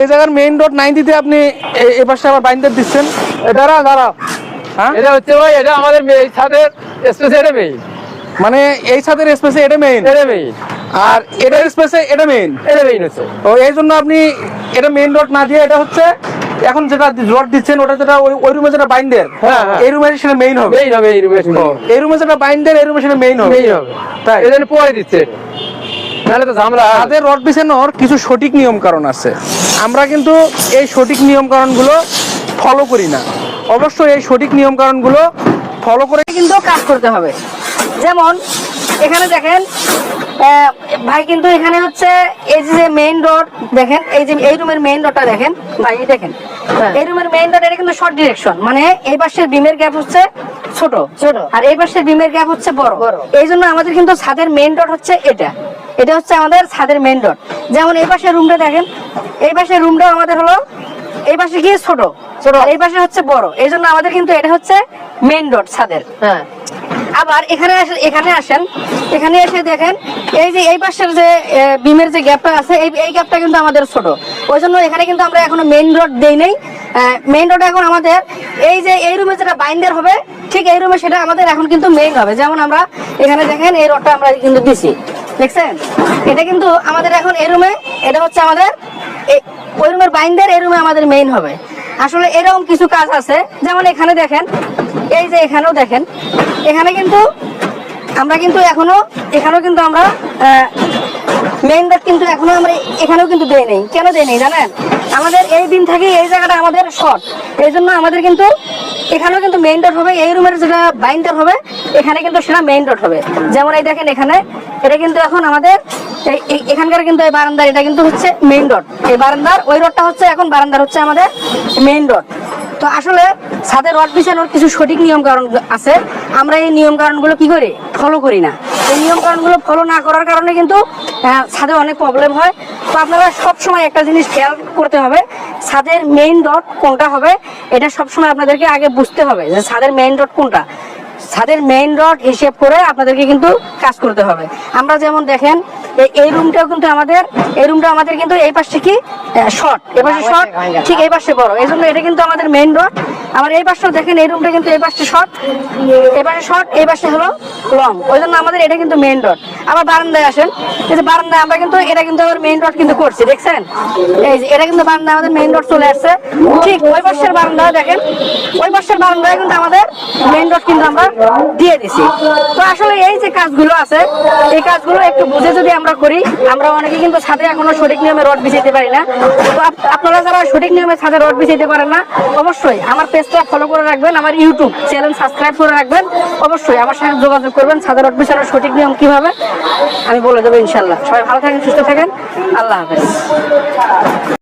এই জায়গার main road নাইনটিতে আপনি এ- পাশে আবার বাইন্ডার দিচ্ছেন। দাঁড়া দাঁড়া হ্যাঁ? এটা হচ্ছে ভাই এটা আমাদের ছাদের স্পেস এটা মেয়ে মানে এই ছাদের স্পেসে এটা মেইন এটা মেয়ে আর এটার স্পেসে এটা মেইন এটা মেইন হচ্ছে। তো এই জন্য আপনি এটা মেইন রোড না দিয়ে এটা হচ্ছে এখন যেটা রড দিচ্ছেন ওটা যেটা ওই রুমে যেটা বাইন্ডার হ্যাঁ, হ্যাঁ। এই রুমে সেটা মেইন হবে। মেইন হবে এই রুমে এই রুমে যেটা বাইন্ডার এই রুমে সেটা মেইন হবে। মেইন হবে। তাই? এই পরে দিচ্ছে। এটা। তো ঝামেলা। তাদের রড বিছানোর কিছু সঠিক নিয়ম কারণ আছে। আমরা কিন্তু এই সঠিক নিয়ম কারণগুলো ফলো করি না। অবশ্যই এই সঠিক নিয়ম কারণগুলো ফলো করে কিন্তু কাজ করতে হবে। যেমন এখানে দেখেন ভাই কিন্তু এখানে হচ্ছে এই যে মেইন রোড দেখেন এই যে এই রুমের মেইন রোডটা দেখেন ভাই দেখেন এই রুমের মেইন রোড এটা কিন্তু শর্ট ডিরেকশন মানে এই পাশের বিমের গ্যাপ হচ্ছে ছোট। ছোট। আর এই পাশের বিমের গ্যাপ হচ্ছে বড়। এই জন্য আমাদের কিন্তু ছাদের মেইন রোড হচ্ছে এটা। এটা হচ্ছে আমাদের ছাদের মেইন রোড যেমন এই পাশের রুমটা দেখেন এই পাশের রুমটা আমাদের হলো এই পাশে গিয়ে ছোট ছোট এই পাশে হচ্ছে বড়। এই জন্য আমাদের কিন্তু এটা হচ্ছে মেইন রোড ছাদের। হ্যাঁ। আবার এখানে এখানে আসেন এখানে এসে দেখেন এই যে এই পাশের যে বিমের যে গ্যাপটা আছে এই এই গ্যাপটা কিন্তু আমাদের ছোট। ওই জন্য এখানে কিন্তু আমরা এখনও মেইন রোড দেই নাই। মেইন রোড এখন আমাদের এই যে এই রুমে যেটা বাইন্ডার হবে ঠিক এই রুমে সেটা আমাদের এখন কিন্তু মেইন হবে। যেমন আমরা এখানে দেখেন এই রোডটা আমরা কিন্তু দিছি। দেখছেন? এটা কিন্তু আমাদের এখন এই রুমে এটা হচ্ছে আমাদের ওই রুমের বাইন্ডার এই রুমে আমাদের মেইন হবে। আসলে এরকম কিছু কাজ আছে, যেমন এখানে দেখেন, এই যে এখানেও দেখেন, এখানে কিন্তু আমরা কিন্তু এখনও, এখানেও কিন্তু আমরা মেইন রোড কিন্তু এখনও আমরা এখানেও কিন্তু দেই নেই। কেন দেই নেই জানেন? আমাদের এই দিন থেকে এই জায়গাটা আমাদের শর্ট এই জন্য আমাদের কিন্তু এখানেও কিন্তু মেইন রোড হবে, এই রুমের যেটা বাইন্ডার হবে এখানে কিন্তু সেটা মেইন রোড হবে। যেমন এই দেখেন এখানে এটা কিন্তু এখন আমাদের এখানকার কিন্তু এই বারান্দার এটা কিন্তু হচ্ছে মেইন রোড এই বারান্দার ওই রোডটা হচ্ছে এখন বারান্দার হচ্ছে আমাদের মেইন রোড তো আসলে ছাদের রড বিছানোর কিছু সঠিক নিয়ম কারণ আছে। আমরা এই নিয়ম কারণগুলো কি করি? ফলো করি না। এই নিয়ম কারণগুলো ফলো না করার কারণে কিন্তু আহ, ছাদে অনেক প্রবলেম হয়। তো আপনারা সব সময় একটা জিনিস খেয়াল করতে হবে ছাদের মেইন রড কোনটা হবে? এটা সবসময় আপনাদেরকে আগে বুঝতে হবে যে ছাদের মেইন রড কোনটা। ছাদের মেইন রড হিসেব করে আপনাদেরকে কিন্তু কাজ করতে হবে। আমরা যেমন দেখেন এই- রুমটাও কিন্তু আমাদের এই রুমটা আমাদের কিন্তু এই পাশে কি? শর্ট এই পাশে শর্ট ঠিক এই পাশে বড়। এই জন্য এটা কিন্তু আমাদের মেইন রড আবার এই পাশটাও দেখেন এই রুমটা কিন্তু এই পাশে শর্ট এই পাশে শর্ট এই পাশে হলো লং ওই জন্য আমাদের এটা কিন্তু মেইন রড আবার বারান্দায় আসেন এই যে বারান্দায় আমরা কিন্তু এটা কিন্তু আবার মেইন রড কিন্তু করছি দেখছেন? এই যে এটা কিন্তু বারান্দা আমাদের মেইন রড চলে আসছে। ঠিক ওই পাশের বারান্দা দেখেন ওই পাশের বারান্দায় কিন্তু আমাদের রড কিন্তু আমরা দিয়ে দিছি। তো আসলে এই যে কাজগুলো আছে, এই কাজগুলো একটু বুঝে যদি আমরা করি, আমরা অনেকে কিন্তু ছাদে এখনও সঠিক নিয়মে রড বিছাইতে পারি না। তো আপনারা যারা সঠিক নিয়মে ছাদে রড বিছাইতে পারেন না, অবশ্যই আমার পেজটা ফলো করে রাখবেন, আমার ইউটিউব চ্যানেল সাবস্ক্রাইব করে রাখবেন। অবশ্যই আমার সাথে যোগাযোগ করবেন, ছাদে রড বিছানোর সঠিক নিয়ম কীভাবে, আমি বলে দেবো ইনশাল্লাহ সবাই ভালো থাকেন, সুস্থ থাকেন। আল্লাহ হাফেজ।